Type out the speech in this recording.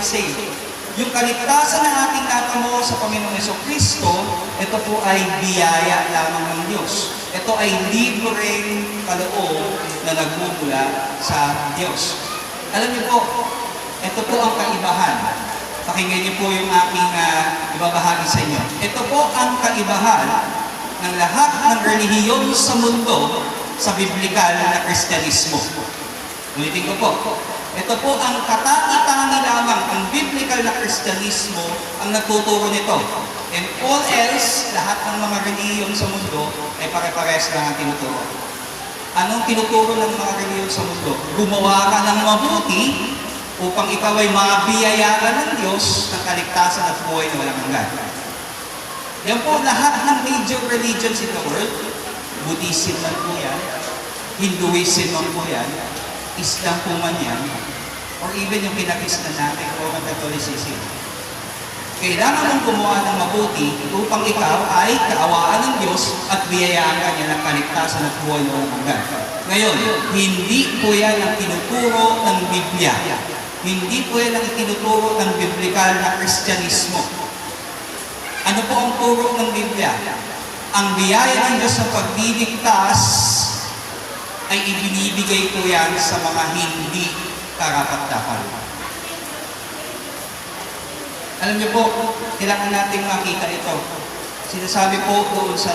saved. Yung kaligtasan na ating natamo sa Panginoong Yeso Kristo, ito po ay biyaya lamang ng Diyos. Ito ay libreng kaloob na nagmumula sa Diyos. Alam niyo po, ito po ang kaibahan. Pakinggan niyo po yung aking uh, ibabahagi sa inyo. Ito po ang kaibahan ng lahat ng relihiyon sa mundo sa biblikal na Kristyanismo. Ulitin ko po, ito po ang katangi-tangi lamang, ang biblical na Kristyanismo ang nagtuturo nito. And all else, lahat ng mga reliyon sa mundo ay pare-pares lang ang tinuturo. Anong tinuturo ng mga reliyon sa mundo? Gumawa ka ng mabuti upang ikaw ay mabiyayaan ng Diyos ng kaligtasan at buhay na walang hanggan. Yan po lahat ng major religions in the world, Buddhism man po yan, Hinduism man po yan, Islam po man yan, or even yung pinakistan natin, Roman Catholicism. Kailangan mong gumawa ng mabuti upang ikaw ay kaawaan ng Diyos at biyayaan ka niya ng kaligtasan at buhay na walang hanggan. Ngayon, hindi po yan ang tinuturo ng Biblia. Hindi po yan ang tinuturo ng biblikal na Kristyanismo. Ano po ang turo ng Biblia? Ang biyaya ng Diyos sa pagdiligtas ay ibinibigay ko yan sa mga hindi karapat-dapat. Alam niyo po, kailangan nating makita ito. Sinasabi po doon sa